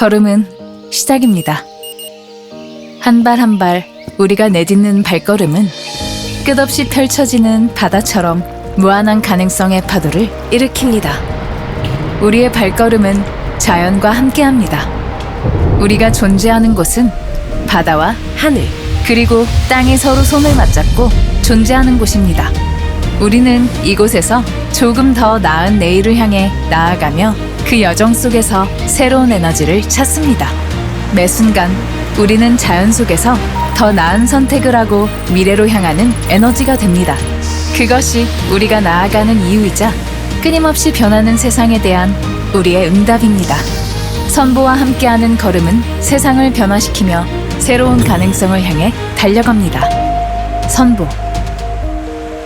걸음은 시작입니다. 한 발 한 발 우리가 내딛는 발걸음은 끝없이 펼쳐지는 바다처럼 무한한 가능성의 파도를 일으킵니다. 우리의 발걸음은 자연과 함께합니다. 우리가 존재하는 곳은 바다와 하늘, 그리고 땅이 서로 손을 맞잡고 존재하는 곳입니다. 우리는 이곳에서 조금 더 나은 내일을 향해 나아가며 그 여정 속에서 새로운 에너지를 찾습니다. 매 순간 우리는 자연 속에서 더 나은 선택을 하고 미래로 향하는 에너지가 됩니다. 그것이 우리가 나아가는 이유이자 끊임없이 변하는 세상에 대한 우리의 응답입니다. 선보와 함께하는 걸음은 세상을 변화시키며 새로운 가능성을 향해 달려갑니다. 선보.